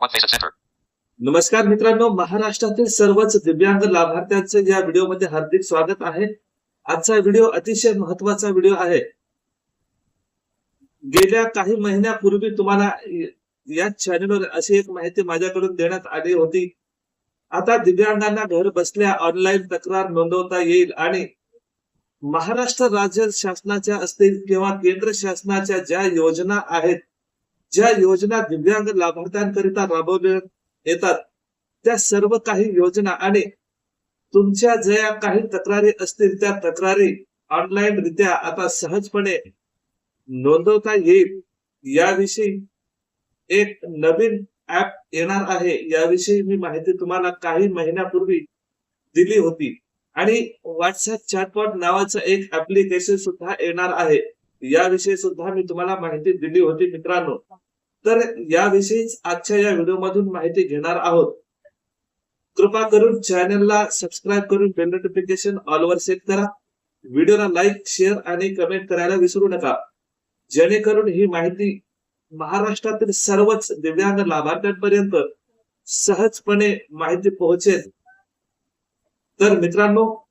नमस्कार मित्रांनो महाराष्ट्रातील सर्वच दिव्यांग लाभार्थ्यांचे या व्हिडिओमध्ये हार्दिक स्वागत आहे. आजचा व्हिडिओ अतिशय महत्त्वाचा व्हिडिओ आहे. गेल्या काही महिन्यापूर्वी तुम्हाला या चॅनलवर अशी एक माहिती माझ्याकडून देण्यात आली होती. आता दिव्यांगांना घर बसल्या ऑनलाईन तक्रार नोंदवता येईल आणि महाराष्ट्र राज्य शासनाच्या असतील किंवा केंद्र शासनाच्या ज्या योजना आहेत ज्या योजना दिव्यांग लाभार्थ्यांकरिता राबवल्या येतात त्या सर्व काही योजना आणि तुमच्या ज्या काही तक्रारी असतील त्या तक्रारी ऑनलाईन रित्या आता सहजपणे नोंदवता येईल. याविषयी एक नवीन ऍप येणार आहे. याविषयी मी माहिती तुम्हाला काही महिन्यापूर्वी दिली होती. आणि व्हॉट्सअप चॅटबॉट नावाचं एक ऍप्लिकेशन सुद्धा येणार आहे. याविषयी सुद्धा मी तुम्हाला माहिती दिली होती मित्रांनो. तर याविषयीच आजच्या या व्हिडिओ मधून माहिती घेणार आहोत. कृपा करून चॅनलला सबस्क्राईब करून बेल नोटिफिकेशन ऑलवर सेट करा. व्हिडिओला लाईक शेअर आणि कमेंट करायला विसरू नका. जेणेकरून ही माहिती महाराष्ट्रातील सर्वच दिव्यांग लाभार्थ्यांपर्यंत सहजपणे माहिती पोहोचेल. तर मित्रांनो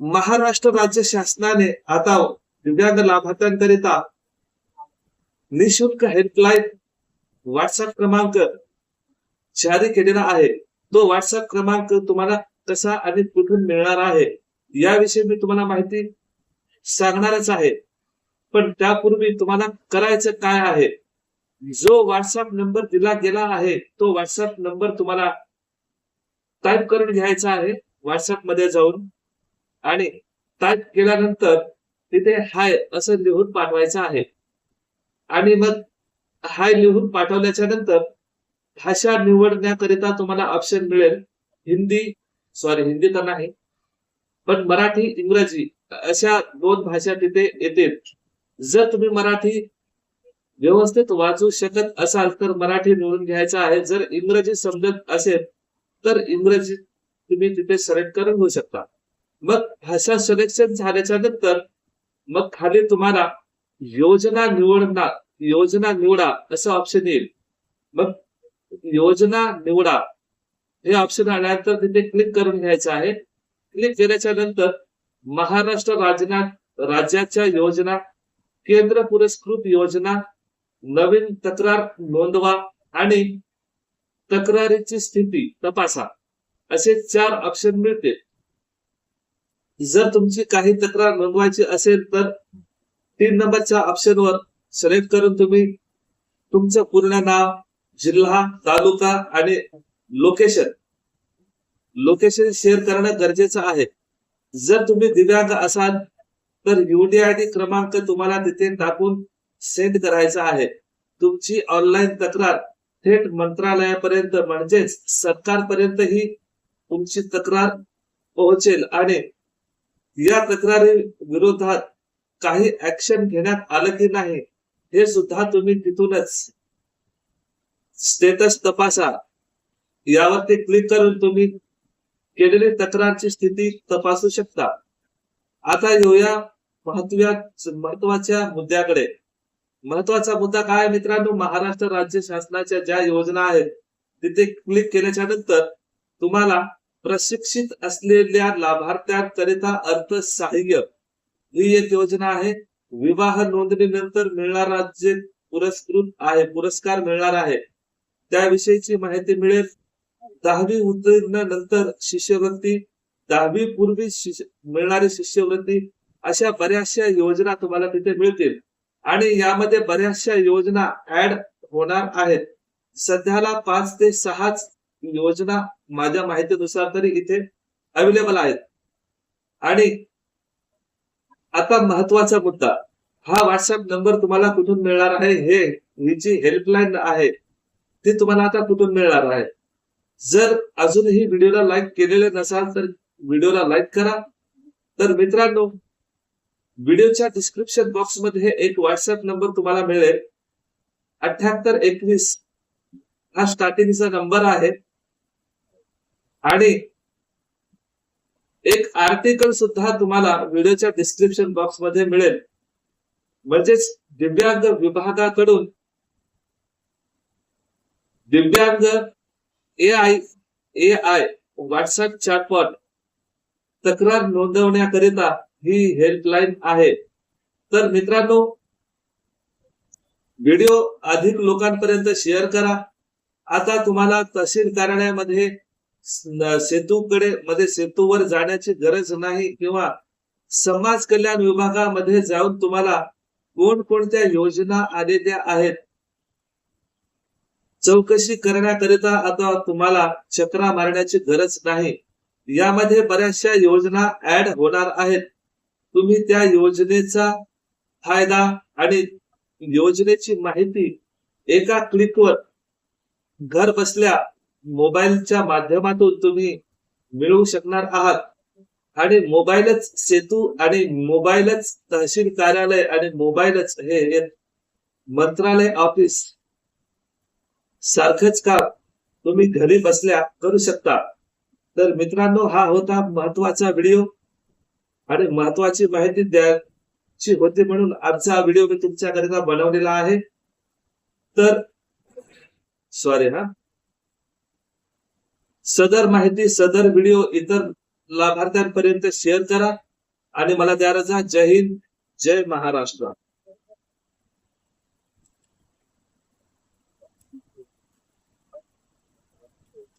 महाराष्ट्र राज्य शासनाने आता दिव्यांग लाभार्थ्यांकरिता निशुल्क हेल्पलाईन व्हॉट्सअप क्रमांक जारी केलेला आहे. तो व्हॉट्सअप क्रमांक तुम्हाला कसा आणि कुठून मिळणार आहे याविषयी मी तुम्हाला माहिती सांगणारच आहे. पण त्यापूर्वी तुम्हाला करायचं काय आहे? जो व्हॉट्सअप नंबर दिला गेला आहे तो व्हॉट्सअप नंबर तुम्हाला टाईप करून घ्यायचा आहे व्हॉट्सअपमध्ये जाऊन. आणि टाईप केल्यानंतर तिथे हाय असं लिहून पाठवायचं आहे. आणि मग हाय लिहून पाठवल्याच्या नंतर भाषा निवडण्याकरिता तुम्हाला ऑप्शन मिळेल. हिंदी सॉरी हिंदी तर नाही पण मराठी इंग्रजी अशा दोन भाषा तिथे येतील. जर तुम्ही मराठी व्यवस्थित वाचू शकत असाल तर मराठी निवडून घ्यायचं आहे. जर इंग्रजी समजत असेल तर इंग्रजी तुम्ही तिथे सिलेक्ट करून घेऊ शकता. मग भाषा सिलेक्शन झाल्याच्यानंतर मग खाली तुम्हाला योजना निवडणार योजना निवडा असं ऑप्शन येईल. मग योजना निवडा हे ऑप्शन आल्यानंतर तिथे क्लिक करून घ्यायचं आहे. क्लिक केल्याच्यानंतर महाराष्ट्र राज्यात राज्याच्या योजना केंद्र पुरस्कृत योजना नवीन तक्रार नोंदवा आणि तक्रारीची स्थिती तपासा. असे चार ऑप्शन मिळतील. जर तुमची काही तक्रार नोंदवायची असेल तर तीन नंबरच्या ऑप्शनवर सिलेक्ट करून तुम्ही तुमचं पूर्ण नाव जिल्हा तालुका आणि लोकेशन लोकेशन शेअर करणं गरजेचं आहे. जर तुम्ही दिव्यांग असाल तर युडीआयडी क्रमांक तुम्हाला तिथे टाकून सेंड करायचा आहे. तुमची ऑनलाईन तक्रार थेट मंत्रालयापर्यंत म्हणजेच सरकारपर्यंत ही तुमची तक्रार पोहोचेल आणि या तक्रारी विरोधात काही ऍक्शन घेण्यात आलं की नाही हे सुद्धा तुम्ही तिथूनच स्टेटस तपासा. यावरती क्लिक करून तुम्ही केलेली तक्रारची स्थिती तपासू शकता. आता येऊया महत्व्या महत्त्वाच्या मुद्द्याकडे. महत्त्वाचा मुद्दा काय मित्रांनो? महाराष्ट्र राज्य शासनाच्या ज्या योजना आहेत तिथे क्लिक केल्याच्यानंतर तुम्हाला प्रशिक्षित असलेल्या लाभार्थ्यांकरिता अर्थसहाय्य. ही एक योजना आहे. विवाह नोंदणीनंतर मिळणारा जे पुरस्कृत आहे पुरस्कार मिळणार आहे. त्याविषयीची माहिती मिळेल. दहावी उत्तीर्ण नंतर शिष्यवृत्ती दहावी पूर्वी शिष्य- मिळणारी शिष्यवृत्ती अशा बऱ्याचशा योजना तुम्हाला तिथे मिळतील. आणि यामध्ये बऱ्याचशा योजना ऍड होणार आहेत. सध्याला पाच ते सहाच योजना माझ्या माहितीनुसार तरी इथे अवेलेबल आहेत. आणि आता महत्त्वाचा मुद्दा हा व्हॉट्सअप नंबर तुम्हाला कुठून मिळणार आहे? हे ही जी हेल्पलाईन आहे ती तुम्हाला आता कुठून मिळणार आहे? जर अजूनही व्हिडिओला लाईक केलेले नसाल तर व्हिडिओला लाईक करा. तर मित्रांनो व्हिडिओच्या डिस्क्रिप्शन बॉक्समध्ये एक व्हॉट्सअप नंबर तुम्हाला मिळेल. अठ्याहत्तर एकवीस हा स्टार्टिंगचा नंबर आहे. आणि एक आर्टिकल सुद्धा तुम्हाला व्हिडिओच्या डिस्क्रिप्शन बॉक्समध्ये मिळेल. म्हणजेच दिव्यांग विभागाकडून दिव्यांग A I A I WhatsApp chatbot तक्रार नोंदवण्याकरिता ही हेल्पलाईन आहे. तर मित्रांनो व्हिडिओ अधिक लोकांपर्यंत शेअर करा. आता तुम्हाला तहसील कार्यालयामध्ये सेतूकडे मध्ये सेतूवर जाण्याची गरज नाही किंवा समाज कल्याण विभागामध्ये जाऊन तुम्हाला कोणकोणत्या योजना आलेल्या आहेत? चौकशी करण्याकरिता आता तुम्हाला चक्रा मारण्याची गरज नाही. यामध्ये बऱ्याचशा योजना ऍड होणार आहेत. तुम्ही त्या योजनेचा फायदा आणि योजनेची माहिती एका क्लिकवर घर बसल्या मोबाईलच्या माध्यमातून तुम्ही मिळवू शकणार आहात. आणि मोबाईलच सेतू आणि मोबाईलच तहसील कार्यालय आणि मोबाईलच हे मंत्रालय ऑफिस सारखंच काम तुम्ही घरी बसल्या करू शकता. तर मित्रांनो हा होता महत्त्वाचा व्हिडिओ. आणि महत्वाची माहिती द्यायची होती म्हणून आमचा व्हिडिओ मी तुमच्याकरिता बनवलेला आहे. तर सॉरी हा. सदर माहिती सदर व्हिडिओ इतर लाभार्थ्यांपर्यंत शेअर करा आणि मला द्या रजा. जय हिंद जय महाराष्ट्र.